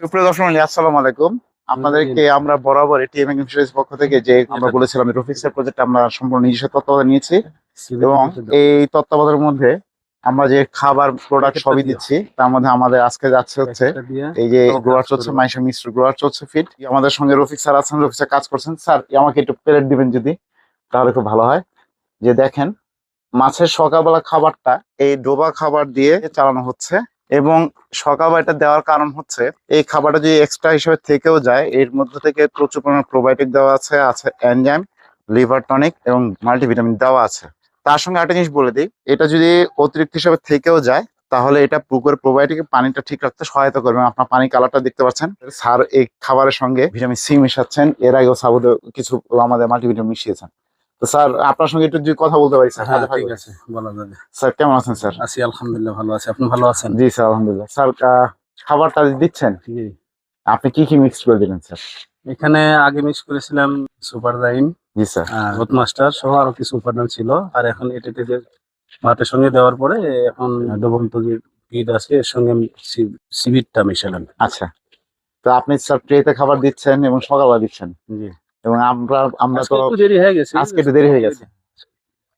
সুপ্রিয় দর্শক আসসালামু আলাইকুম। আপনাদেরকে আমরা বরাবর টিএম ইন্স্যুরেন্স পক্ষ থেকে যে আমরা বলেছিলাম রফিক্সের প্রজেক্ট আমরা সম্পূর্ণ নিজস্ব তত্ত্বাবধান নিয়েছি। এবং এই তত্ত্বাবধানের মধ্যে আমরা যে খাবার প্রোডাক্ট সবই দিচ্ছি তার মধ্যে আমাদের আজকে যাচ্ছে হচ্ছে এই যে গ্রোয়ার চলছে মাইশা মিশ্র গ্রোয়ার চলছে ফিট আমাদের সঙ্গে রফিক স্যার আছেন রফিক স্যার কাজ করছেন। স্যার আমাকে একটু প্লেট দিবেন যদি তাহলে খুব ভালো হয়। যে দেখেন মাছের সকালবেলা খাবারটা এই ডোবা খাবার দিয়ে চালানো হচ্ছে। এবং সকালবেলা এটা দেওয়ার কারণ হচ্ছে, এই খাবারটা যদি এক্সট্রা হিসেবে থেকেও যায়, এর মধ্যে থেকে প্রচুর পরিমাণে প্রোবায়োটিক দেওয়া আছে আছে এনজাইম লিভার টনিক এবং মাল্টিভিটামিন দেওয়া আছে। তার সঙ্গে একটা জিনিস বলে দিই, এটা যদি অতিরিক্ত হিসেবে থেকেও যায়, তাহলে এটা পুকুরের প্রোবায়োটিক পানিটা ঠিক রাখতে সহায়তা করবে। আপনার পানি কালারটা দেখতে পাচ্ছেন স্যার এই খাবারের সঙ্গে ভিটামিন সি মিশাচ্ছেন, এর আগেও সাবুদে কিছু আমাদের মাল্টিভিটামিন মিশিয়েছেন। তো স্যার আপনার সঙ্গে একটু কথা বলতে পারি স্যার হ্যাঁ ঠিক আছে বলা যাবে। স্যার কেমন আছেন স্যার? আছি আলহামদুলিল্লাহ ভালো আছি। আপনি ভালো আছেন? জি স্যার আলহামদুলিল্লাহ। স্যার আহ, খাবারটা দিচ্ছেন? জি। আপনি কি কি মিক্স করে দিলেন স্যার? এখানে আগে মিক্স করেছিলাম সুপার জি স্যার। মাস্টার সহ আরও কিছু উপাদান ছিল। আর এখন এটাতে যে ভাতের সঙ্গে দেওয়ার পরে এখন ডবন্ত যে আছে এর সঙ্গে সিবিটটা মিশালাম। আচ্ছা। তো আপনি স্যার ট্রেতে খাবার দিচ্ছেন এবং সকালবেলা দিচ্ছেন। জি। এবং আমরা আমরা তো একটু দেরি হয়ে গেছে আজকে একটু দেরি হয়ে গেছে।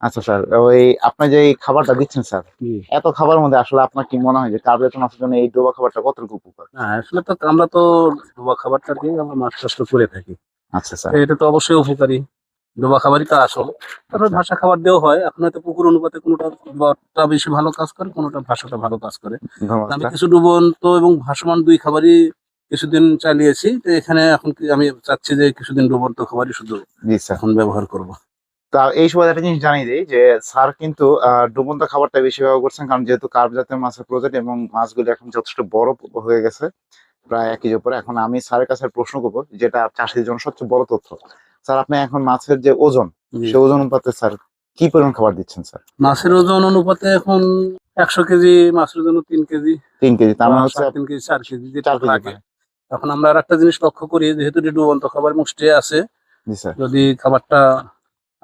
আচ্ছা স্যার ওই আপনি যে খাবারটা দিচ্ছেন স্যার এত খাবারের মধ্যে আসলে আপনার কি মনে হয় যে কার্বোহাইড্রেট মাছের জন্য এই ডোবা খাবারটা কতটুকু উপকার? আসলে তো আমরা তো ডোবা খাবারটা দিয়ে আমরা মাছ চাষ করে থাকি। আচ্ছা স্যার। এটা তো অবশ্যই উপকারী ডোবা খাবারই তো আসল। তারপর আচ্ছা। ভাষা খাবার দেওয়া হয় এখন হয়তো পুকুর অনুপাতে কোনোটা বেশি ভালো কাজ করে কোনোটা ভাষাটা ভালো কাজ করে। আমি। কিছু ডুবন্ত এবং ভাসমান দুই খাবারই কিছুদিন চালিয়েছি তো এখানে এখন কি আমি চাচ্ছি যে কিছুদিন ডুবন্ত খাবারই শুধু জি স্যার। এখন ব্যবহার করব। তা এই সময় একটা জিনিস জানিয়ে দিই যে স্যার কিন্তু ডুবন্ত খাবারটা বেশি ব্যবহার করছেন কারণ যেহেতু কার্ব জাতীয় মাছের প্রজেক্ট এবং মাছগুলো এখন যথেষ্ট বড় হয়ে গেছে প্রায় এক কেজি উপরে। এখন আমি স্যারের কাছে প্রশ্ন করব যেটা চাষিদের জন্য সবচেয়ে বড় তথ্য। স্যার আপনি এখন মাছের যে ওজন সে ওজন অনুপাতে স্যার কি পরিমাণ খাবার দিচ্ছেন স্যার? মাছের ওজন অনুপাতে এখন একশো কেজি মাছের জন্য তিন কেজি। তিন কেজি তার মানে হচ্ছে তিন কেজি চার কেজি যেটা লাগে। এখন আমরা আর একটা জিনিস লক্ষ্য করি যেহেতু এটি ডুবন্ত খাবার এবং মুষ্টি আছে যদি খাবারটা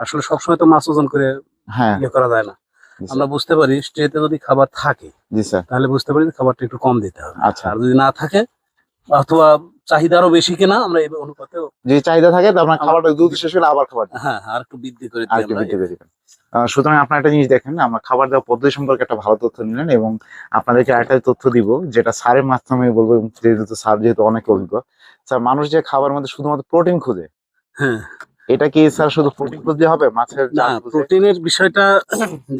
আসলে সবসময় তো মাছ ওজন করে হ্যাঁ। ইয়ে করা যায় না। আমরা বুঝতে পারি স্ট্রেতে যদি খাবার থাকে জি স্যার। তাহলে বুঝতে পারি যে খাবারটা একটু কম দিতে হবে। আচ্ছা। আর যদি না থাকে অথবা চাহিদা আরও বেশি কিনা আমরা এই অনুপাতে যদি চাহিদা থাকে আপনার খাবারটা দুধ শেষ হলে আবার খাবার হ্যাঁ আর একটু বৃদ্ধি করে আর একটু বৃদ্ধি করে দিবেন। সুতরাং আপনার একটা জিনিস দেখেন আমরা খাবার দেওয়ার পদ্ধতি সম্পর্কে একটা ভালো তথ্য নিলেন এবং আপনাদেরকে আরেকটা তথ্য দিব যেটা স্যারের মাধ্যমে বলব এবং যেহেতু স্যার যেহেতু অনেক অভিজ্ঞ স্যার মানুষ যে খাবার মধ্যে শুধুমাত্র প্রোটিন খুঁজে হ্যাঁ। এটা কি স্যার শুধু প্রোটিন খুঁজতে হবে মাছের না প্রোটিনের বিষয়টা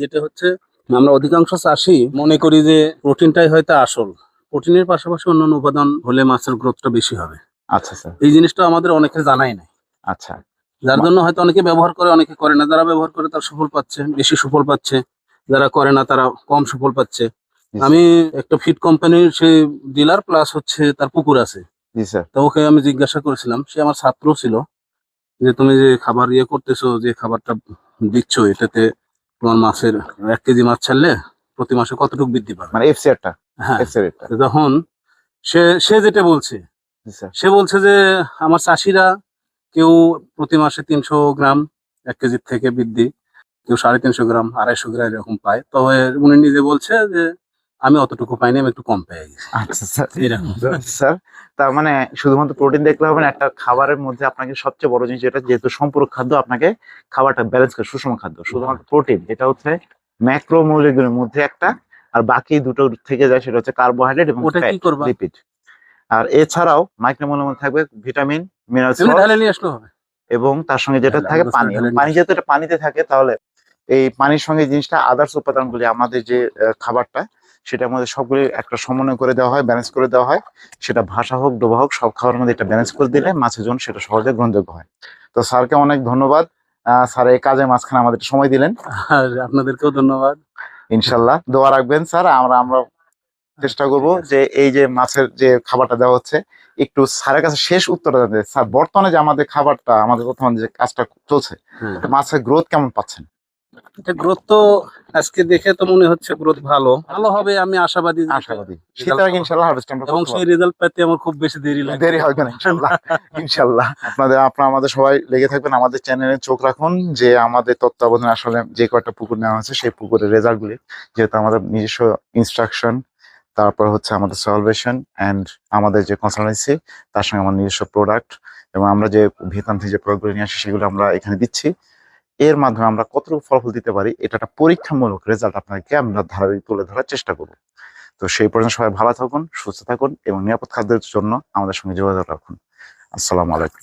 যেটা হচ্ছে আমরা অধিকাংশ চাষি মনে করি যে প্রোটিনটাই হয়তো আসল। প্রোটিনের পাশাপাশি অন্যান্য উপাদান হলে মাছের গ্রোথটা বেশি হবে। আচ্ছা স্যার। এই জিনিসটা আমাদের অনেকের জানাই নাই। আচ্ছা। যার জন্য হয়তো অনেকে ব্যবহার করে অনেকে করে না। যারা ব্যবহার করে তার সুফল পাচ্ছে বেশি সুফল পাচ্ছে। যারা করে না তারা কম সুফল পাচ্ছে। আমি একটা ফিড কোম্পানির সে ডিলার প্লাস হচ্ছে তার পুকুর আছে। তো ওকে আমি জিজ্ঞাসা করেছিলাম সে আমার ছাত্র ছিল যে তুমি যে খাবার ইয়ে করতেছো যে খাবারটা দিচ্ছ এটাতে তোমার মাছের এক কেজি মাছ ছাড়লে প্রতি মাসে কতটুকু বৃদ্ধি পাবে? মানে এফসি একটা হ্যাঁ তখন সে সে যেটা বলছে স্যার। সে বলছে যে আমার চাষিরা কেউ প্রতি মাসে তিনশো গ্রাম এক কেজির থেকে বৃদ্ধি কেউ সাড়ে তিনশো গ্রাম আড়াইশো গ্রাম এরকম পায়। তবে উনি নিজে বলছে যে আমি অতটুকু পাইনি আমি একটু কম পেয়ে গেছি। আচ্ছা স্যার। তার মানে শুধুমাত্র প্রোটিন দেখলে হবে না একটা খাবারের মধ্যে আপনাকে সবচেয়ে বড় জিনিস যেটা যেহেতু সম্পূরক খাদ্য আপনাকে খাবারটা ব্যালেন্স করে সুষম খাদ্য। শুধুমাত্র প্রোটিন এটা হচ্ছে ম্যাক্রো মৌলিকগুলোর মধ্যে একটা আর বাকি দুটো থেকে যায় সেটা হচ্ছে কার্বোহাইড্রেট এবং ওটা কি করবা? লিপিড আর এছাড়াও মাইক্রোমোলের মধ্যে থাকবে ভিটামিন মিনারেল তুমি ঢালে নিয়ে আসলো হবে। এবং তার সঙ্গে যেটা থাকে পানি। পানি যেহেতু এটা পানিতে থাকে তাহলে এই পানির সঙ্গে জিনিসটা আদার্স উপাদানগুলি আমাদের যে খাবারটা সেটার মধ্যে সবগুলি একটা সমন্বয় করে দেওয়া হয় ব্যালেন্স করে দেওয়া হয়। সেটা ভাষা হোক ডোবা হোক সব খাবারের মধ্যে এটা ব্যালেন্স করে দিলে মাছের জন্য সেটা সহজে গ্রহণযোগ্য হয়। তো স্যারকে অনেক ধন্যবাদ। আহ, স্যার এই কাজে মাঝখানে আমাদের সময় দিলেন। আর আপনাদেরকেও ধন্যবাদ। ইনশাল্লাহ। দোয়া রাখবেন স্যার। আমরা আমরা চেষ্টা করব যে এই যে মাছের যে খাবারটা দেওয়া হচ্ছে একটু স্যারের কাছে শেষ উত্তরটা জানতে স্যার বর্তমানে যে আমাদের খাবারটা আমাদের বর্তমানে যে কাজটা চলছে হ্যাঁ। মাছের গ্রোথ কেমন পাচ্ছেন? গ্রোথ তো আজকে দেখে তো মনে হচ্ছে গ্রোথ ভালো। ভালো হবে আমি আশাবাদী আশাবাদী। শীতের আগে ইনশাল্লাহ হারভেস্ট আমরা এবং সেই রেজাল্ট পেতে আমার খুব বেশি দেরি লাগে দেরি হবে না ইনশাল্লাহ। ইনশাল্লাহ। আপনাদের আপনারা আমাদের সবাই লেগে থাকবেন আমাদের চ্যানেলে চোখ রাখুন যে আমাদের তত্ত্বাবধানে আসলে যে কয়টা পুকুর নেওয়া হয়েছে সেই পুকুরের রেজাল্ট গুলি যেহেতু আমাদের নিজস্ব ইনস্ট্রাকশন তারপর হচ্ছে আমাদের সলভেশন অ্যান্ড আমাদের যে কনসালটেন্সি তার সঙ্গে আমার নিজস্ব প্রোডাক্ট এবং আমরা যে থেকে যে প্রোডাক্টগুলো নিয়ে আসি সেগুলো আমরা এখানে দিচ্ছি। এর মাধ্যমে আমরা কতটুকু ফলাফল দিতে পারি, এটা একটা পরীক্ষামূলক রেজাল্ট আপনাকে আমরা ধারাবাহিক তুলে ধরার চেষ্টা করব। তো সেই পর্যন্ত সবাই ভালো থাকুন, সুস্থ থাকুন এবং নিরাপদ খাদ্যের জন্য আমাদের সঙ্গে যোগাযোগ রাখুন। আসসালামু আলাইকুম।